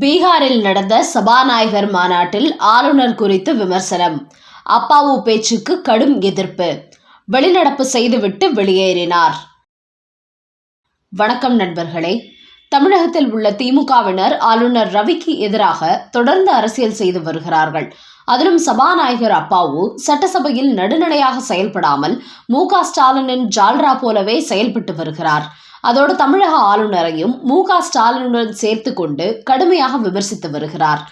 பீகாரில் நடந்த சபாநாயகர் மாநாட்டில் ஆளுநர் குறித்து விமர்சனம். அப்பாவு பேச்சுக்கு கடும் எதிர்ப்பு. வெளிநடப்பு செய்துவிட்டு வெளியேறினார். வணக்கம் நண்பர்களே. தமிழகத்தில் உள்ள திமுகவினர் ஆளுநர் ரவிக்கு எதிராக தொடர்ந்து அரசியல் செய்து வருகிறார்கள். அதிலும் சபாநாயகர் அப்பாவு சட்டசபையில் நடுநடையாக செயல்படாமல் மு க ஸ்டாலினின் ஜால்ரா போலவே செயல்பட்டு வருகிறார். அதோடு தமிழக ஆளுநரையும் மு க ஸ்டாலினுடன் சேர்த்து கொண்டு கடுமையாக விமர்சித்து வருகிறார்.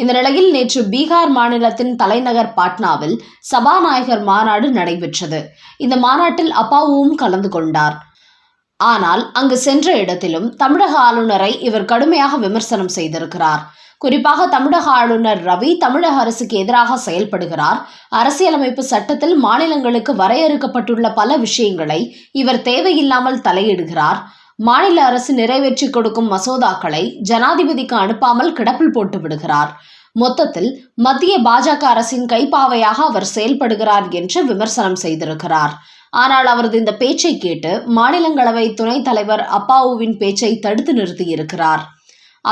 இந்த நிலையில் நேற்று பீகார் மாநிலத்தின் தலைநகர் பாட்னாவில் சபாநாயகர் மாநாடு நடைபெற்றது. இந்த மாநாட்டில் அப்பாவும் கலந்து கொண்டார். ஆனால் அங்கு சென்ற இடத்திலும் தமிழக ஆளுநரை இவர் கடுமையாக விமர்சனம் செய்திருக்கிறார். குறிப்பாக தமிழக ஆளுநர் ரவி தமிழக அரசுக்கு எதிராக செயல்படுகிறார். அரசியலமைப்பு சட்டத்தில் மாநிலங்களுக்கு வரையறுக்கப்பட்டுள்ள பல விஷயங்களை இவர் தேவையில்லாமல் தலையிடுகிறார். மாநில அரசு நிறைவேற்றி கொடுக்கும் மசோதாக்களை ஜனாதிபதிக்கு அனுப்பாமல் கிடப்பில் போட்டு விடுகிறார். மொத்தத்தில் மத்திய பாஜக அரசின் கைப்பாவையாக அவர் செயல்படுகிறார் என்று விமர்சனம் செய்திருக்கிறார். ஆனால் அவரது இந்த பேச்சை கேட்டு மாநிலங்களவை துணைத் தலைவர் அப்பாவுவின் பேச்சை தடுத்து நிறுத்தியிருக்கிறார்.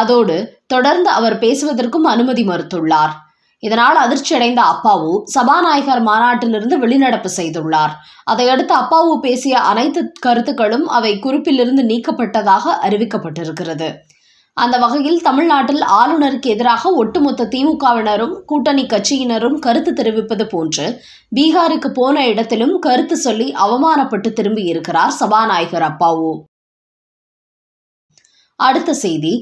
அதோடு தொடர்ந்து அவர் பேசுவதற்கும் அனுமதி மறுத்துள்ளார். இதனால் அதிர்ச்சியடைந்த அப்பாவு சபாநாயகர் மாநாட்டிலிருந்து வெளிநடப்பு செய்துள்ளார். அதையடுத்து அப்பாவு பேசிய அனைத்து கருத்துக்களும் அவை குறிப்பிலிருந்து நீக்கப்பட்டதாக அறிவிக்கப்பட்டிருக்கிறது. அந்த வகையில் தமிழ்நாட்டில் ஆளுநருக்கு எதிராக ஒட்டுமொத்த திமுகவினரும் கூட்டணி கட்சியினரும் கருத்து தெரிவிப்பது போன்று பீகாருக்கு போன இடத்திலும் கருத்து சொல்லி அவமானப்பட்டு திரும்பி இருக்கிறார் சபாநாயகர் அப்பாவு. அடுத்த செய்தி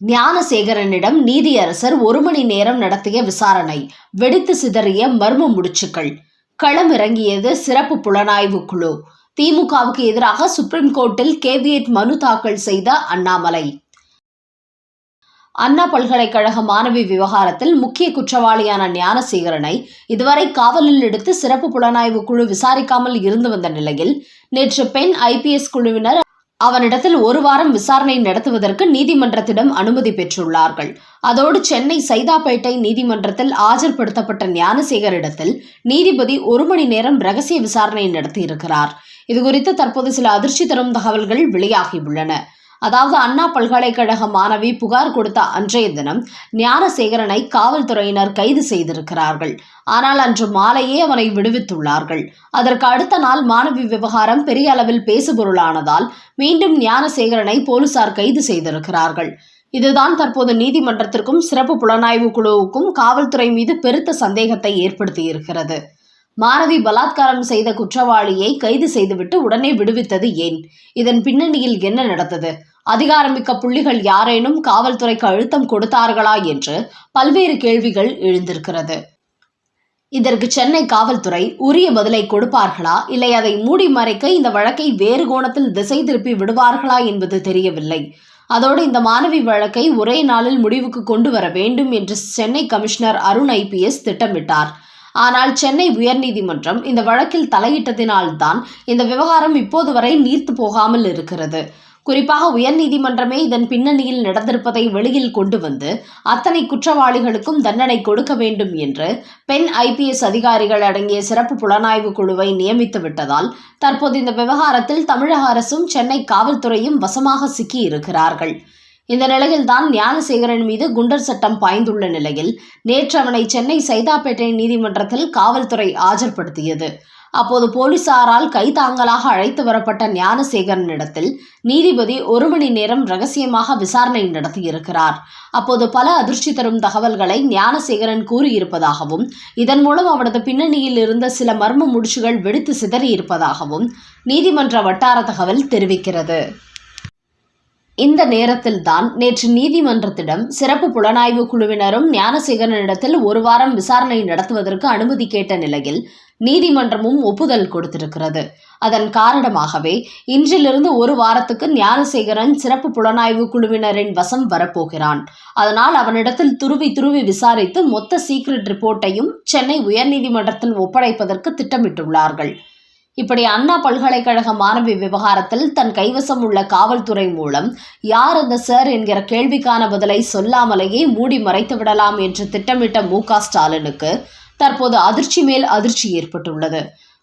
ஞானசேகரனிடம் நீதியரசர் ஒரு மணி நேரம் நடத்திய விசாரணை. வெடித்து சிதறிய மர்ம முடிச்சுக்கள். களமிறங்கியது சிறப்பு புலனாய்வு குழு. திமுகவுக்கு எதிராக சுப்ரீம் கோர்ட்டில் கேவியட் மனு தாக்கல் செய்த அண்ணாமலை. அண்ணா பல்கலைக்கழக மாணவி விவகாரத்தில் முக்கிய குற்றவாளியான ஞானசேகரனை இதுவரை காவலில் எடுத்து சிறப்பு புலனாய்வு குழு விசாரிக்காமல் இருந்து வந்த நிலையில் நேற்று பெண் ஐபிஎஸ் குழுவினர் அவனிடத்தில் ஒரு வாரம் விசாரணை நடத்துவதற்கு நீதிமன்றத்திடம் அனுமதி பெற்றுள்ளார்கள். அதோடு சென்னை சைதாப்பேட்டை நீதிமன்றத்தில் ஆஜர்படுத்தப்பட்ட ஞானசேகரிடத்தில் நீதிபதி ஒரு மணி நேரம் ரகசிய விசாரணை நடத்தியிருக்கிறார். இதுகுறித்து தற்போது சில அதிர்ச்சி தரும் தகவல்கள் வெளியாகியுள்ளன. அதாவது அண்ணா பல்கலைக்கழக மாணவி புகார் கொடுத்த அன்றைய தினம் ஞானசேகரனை காவல்துறையினர் கைது செய்திருக்கிறார்கள். ஆனால் அன்று மாலையே அவனை விடுவித்துள்ளார்கள். அதற்கு அடுத்த நாள் மாணவி விவகாரம் பெரிய அளவில் பேசுபொருளானதால் மீண்டும் ஞானசேகரனை போலீசார் கைது செய்திருக்கிறார்கள். இதுதான் தற்போது நீதிமன்றத்திற்கும் சிறப்பு புலனாய்வு குழுவுக்கும் காவல்துறை மீது பெருத்த சந்தேகத்தை ஏற்படுத்தியிருக்கிறது. மாணவி பலாத்காரம் செய்த குற்றவாளியை கைது செய்துவிட்டு உடனே விடுவித்தது ஏன்? இதன் பின்னணியில் என்ன நடந்தது? அதிகாரமிக்க புள்ளிகள் யாரேனும் காவல்துறைக்கு அழுத்தம் கொடுத்தார்களா என்று பல்வேறு கேள்விகள் எழுந்திருக்கிறது. இதற்கு சென்னை காவல்துறை உரிய பதிலை கொடுப்பார்களா? இல்லை அதை மூடி மறைக்க இந்த வழக்கை வேறு கோணத்தில் திசை திருப்பி விடுவார்களா என்பது தெரியவில்லை. அதோடு இந்த மாணவி வழக்கை ஒரே நாளில் முடிவுக்கு கொண்டு வர வேண்டும் என்று சென்னை கமிஷனர் அருண் ஐபிஎஸ் திட்டமிட்டார். ஆனால் சென்னை உயர்நீதிமன்றம் இந்த வழக்கில் தலையிட்டதினால்தான் இந்த விவகாரம் இப்போது வரை நீர்த்து போகாமல் இருக்கிறது. குறிப்பாக உயர்நீதிமன்றமே இதன் பின்னணியில் நடந்திருப்பதை வெளியில் கொண்டு வந்து அத்தனை குற்றவாளிகளுக்கும் தண்டனை கொடுக்க வேண்டும் என்று பெண் ஐபிஎஸ் அதிகாரிகள் அடங்கிய சிறப்பு புலனாய்வு குழுவை நியமித்து விட்டதால் தற்போது இந்த விவகாரத்தில் தமிழக அரசும் சென்னை காவல்துறையும் வசமாக சிக்கி இருக்கிறார்கள். இந்த நிலையில்தான் ஞானசேகரன் மீது குண்டர் சட்டம் பாய்ந்துள்ள நிலையில் நேற்று அவனை சென்னை சைதாப்பேட்டை நீதிமன்றத்தில் காவல்துறை ஆஜர்படுத்தியது. அப்போது போலீசாரால் கைதாங்கலாக அழைத்து வரப்பட்ட ஞானசேகரனிடத்தில் நீதிபதி ஒரு மணி நேரம் ரகசியமாக விசாரணை நடத்தியிருக்கிறார். அப்போது பல அதிர்ச்சி தரும் தகவல்களை ஞானசேகரன் கூறியிருப்பதாகவும் இதன் மூலம் அவரது பின்னணியில் இருந்த சில மர்ம முடிச்சுகள் வெடித்து சிதறியிருப்பதாகவும் நீதிமன்ற வட்டார தகவல் தெரிவிக்கிறது. இந்த நேரத்தில்தான் நேற்று நீதிமன்றத்திடம் சிறப்பு புலனாய்வு குழுவினரும் ஞானசேகரனிடத்தில் ஒரு வாரம் விசாரணை நடத்துவதற்கு அனுமதி கேட்ட நிலையில் நீதிமன்றமும் ஒப்புதல் கொடுத்திருக்கிறது. அதன் காரணமாகவே இன்றிலிருந்து ஒரு வாரத்துக்கு ஞானசேகரன் சிறப்பு புலனாய்வு குழுவினரின் வசம் வரப்போகிறான். அதனால் அவனிடத்தில் துருவி துருவி விசாரித்து மொத்த சீக்ரெட் ரிப்போர்ட்டையும் சென்னை உயர்நீதிமன்றத்தில் ஒப்படைப்பதற்கு திட்டமிட்டுள்ளார்கள். இப்படி அண்ணா பல்கலைக்கழக மாணவி விவகாரத்தில் தன் கைவசம் உள்ள காவல்துறை மூலம் யார் அந்த சார் என்கிற கேள்விக்கான பதிலை சொல்லாமலேயே மூடி மறைத்து விடலாம் என்று திட்டமிட்ட மு ஸ்டாலினுக்கு தற்போது அதிர்ச்சி மேல் அதிர்ச்சி ஏற்பட்டுள்ளது.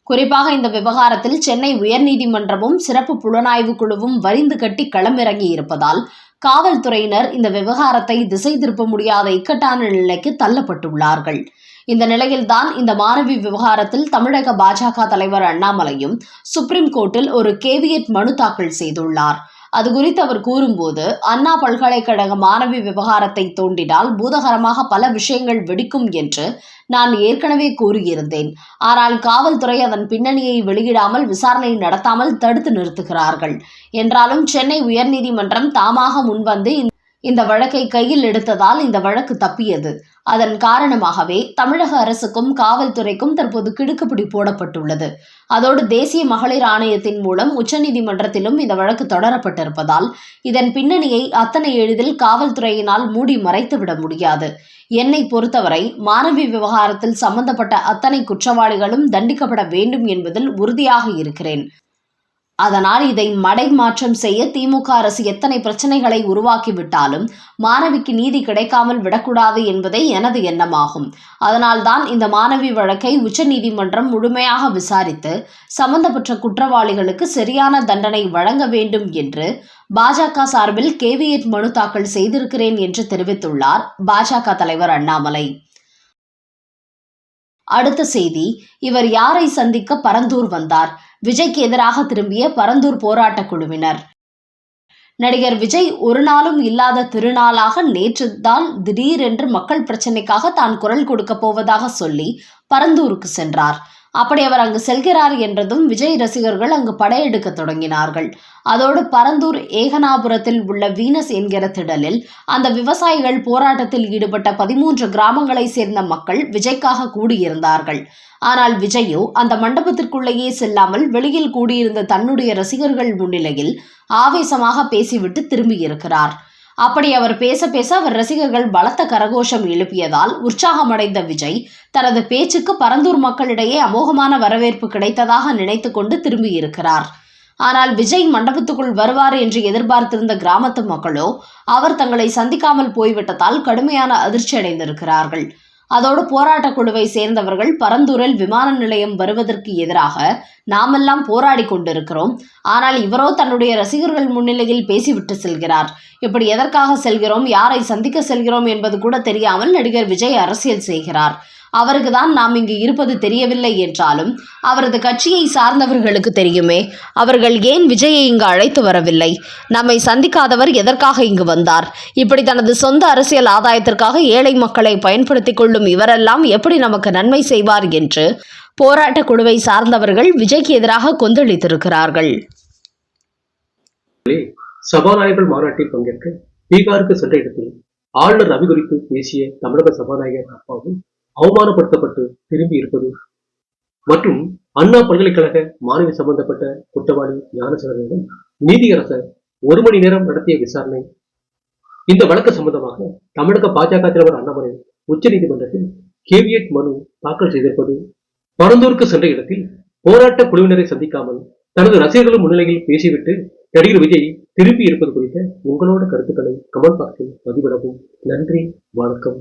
குறிப்பாக இந்த விவகாரத்தில் சென்னை உயர்நீதிமன்றமும் சிறப்பு புலனாய்வு குழுவும் வரிந்து கட்டி களமிறங்கி இருப்பதால் காவல்துறையினர் இந்த விவகாரத்தை திசை திருப்ப முடியாத இக்கட்டான நிலைக்கு தள்ளப்பட்டுள்ளார்கள். இந்த நிலையில்தான் இந்த மாணவி விவகாரத்தில் தமிழக பாஜக தலைவர் அண்ணாமலையும் சுப்ரீம் கோர்ட்டில் ஒரு கேவியட் மனு தாக்கல் செய்துள்ளார். அது குறித்து அவர் கூறும்போது அண்ணா பல்கலைக்கழக மாணவி விவகாரத்தை தோண்டினால் பூதகரமாக பல விஷயங்கள் வெடிக்கும் என்று நான் ஏற்கனவே கூறியிருந்தேன். ஆனால் காவல்துறை அதன் பின்னணியை வெளியிடாமல் விசாரணை நடத்தாமல் தடுத்து நிறுத்துகிறார்கள். என்றாலும் சென்னை உயர்நீதிமன்றம் தாமாக முன்வந்து இந்த- வழக்கை கையில் எடுத்ததால் இந்த வழக்கு தப்பியது. அதன் காரணமாகவே தமிழக அரசுக்கும் காவல்துறைக்கும் தற்போது கிடுக்குப்பிடி போடப்பட்டுள்ளது. அதோடு தேசிய மகளிர் ஆணையத்தின் மூலம் உச்சநீதிமன்றத்திலும் இந்த வழக்கு தொடரப்பட்டிருப்பதால் இதன் பின்னணியை அத்தனை எளிதில் காவல்துறையினால் மூடி மறைத்துவிட முடியாது. என்னை பொறுத்தவரை மாணவி விவகாரத்தில் சம்பந்தப்பட்ட அத்தனை குற்றவாளிகளும் தண்டிக்கப்பட வேண்டும் என்பதில் உறுதியாக இருக்கிறேன். அதனால் இதை மடை மாற்றம் செய்ய திமுக அரசு எத்தனை பிரச்சனைகளை உருவாக்கிவிட்டாலும் மாணவிக்கு நீதி கிடைக்காமல் விடக்கூடாது என்பதே எனது எண்ணமாகும். அதனால்தான் இந்த மாணவி வழக்கை உச்சநீதிமன்றம் முழுமையாக விசாரித்து சம்பந்தப்பட்ட குற்றவாளிகளுக்கு சரியான தண்டனை வழங்க வேண்டும் என்று பாஜக சார்பில் கேவியட் மனு தாக்கல் செய்திருக்கிறேன் என்று தெரிவித்துள்ளார் பாஜக தலைவர் அண்ணாமலை. அடுத்த செய்தி இவர் யாரை சந்திக்க பரந்தூர் வந்தார்? விஜய்க்கு எதிராக திரும்பிய பரந்தூர் போராட்டக் குழுவினர். நடிகர் விஜய் ஒரு நாளும் இல்லாத திருநாளாக நேற்று தான் திடீரென்று மக்கள் பிரச்சினைக்காக தான் குரல் கொடுக்க போவதாக சொல்லி பரந்தூருக்கு சென்றார். அப்படி அவர் அங்கு செல்கிறார் என்றதும் விஜய் ரசிகர்கள் அங்கு படையெடுக்க தொடங்கினார்கள். அதோடு பரந்தூர் ஏகனாபுரத்தில் உள்ள வீனஸ் என்கிற திடலில் அந்த விவசாயிகள் போராட்டத்தில் ஈடுபட்ட பதிமூன்று கிராமங்களைச் சேர்ந்த மக்கள் விஜய்க்காக கூடியிருந்தார்கள். ஆனால் விஜயோ அந்த மண்டபத்திற்குள்ளேயே செல்லாமல் வெளியில் கூடியிருந்த தன்னுடைய ரசிகர்கள் முன்னிலையில் ஆவேசமாக பேசிவிட்டு திரும்பியிருக்கிறார். அப்படி அவர் பேச பேச அவர் ரசிகர்கள் பலத்த கரகோஷம் எழுப்பியதால் உற்சாகமடைந்த விஜய் தனது பேச்சுக்கு பரந்தூர் மக்களிடையே அமோகமான வரவேற்பு கிடைத்ததாக நினைத்துக்கொண்டு திரும்பியிருக்கிறார் ஆனால் விஜய் மண்டபத்துக்குள் வருவார் என்று எதிர்பார்த்திருந்த கிராமத்து மக்களோ அவர் தங்களை சந்திக்காமல் போய்விட்டதால் கடுமையான அதிர்ச்சி அடைந்திருக்கிறார்கள் அதோடு போராட்டக் குழுவை சேர்ந்தவர்கள் பரந்தூரில் விமான நிலையம் வருவதற்கு எதிராக நாமெல்லாம் போராடி கொண்டிருக்கிறோம். ஆனால் இவரோ தன்னுடைய ரசிகர்கள் முன்னிலையில் பேசிவிட்டு செல்கிறார். இப்படி எதற்காக செல்கிறோம்? யாரை சந்திக்க செல்கிறோம் என்பது கூட தெரியாமல் நடிகர் விஜய் அரசியல் செய்கிறார். அவருக்கு தான் நாம் இங்கு இருப்பது தெரியவில்லை என்றாலும் அவரது கட்சியை சார்ந்தவர்களுக்கு தெரியுமே அவர்கள் ஏன் விஜயை இங்கு அழைத்து வரவில்லை? நம்மை சந்திக்காதவர் எதற்காக இங்கு வந்தார்? இப்படி தனது சொந்த அரசியல் ஆதாயத்திற்காக ஏழை மக்களை பயன்படுத்திக் கொள்ளும் இவரெல்லாம் எப்படி நமக்கு நன்மை செய்வார் என்று போராட்டக் குழுவை சார்ந்தவர்கள் விஜய்க்கு எதிராக கொந்தளித்திருக்கிறார்கள். சபாநாயகர்கள் மாநாட்டில் பங்கேற்க பீகாருக்கு சென்ற இடத்தில் ஆளுநர் ரவி குறித்து பேசிய தமிழக சபாநாயகர் அப்பாவும் அவமானப்படுத்தப்பட்டு திரும்பி இருப்பது. மற்றும் அண்ணா பல்கலைக்கழக மாணவி சம்பந்தப்பட்ட குற்றவாளி ஞானசேகரனிடம் நீதியரசர் ஒரு மணி நேரம் நடத்திய விசாரணை. இந்த வழக்கு சம்பந்தமாக தமிழக பாஜக தலைவர் அண்ணாமலை உச்சநீதிமன்றத்தில் கேவியட் மனு தாக்கல் செய்திருப்பது. பரந்தூருக்கு சென்ற இடத்தில் போராட்ட குழுவினரை சந்திக்காமல் தனது ரசிகர்கள் முன்னிலையில் பேசிவிட்டு நடிகர் விஜய் திரும்பி இருப்பது குறித்த உங்களோட கருத்துக்களை கமெண்ட் பாக்ஸில் பதிவிடவும். நன்றி வணக்கம்.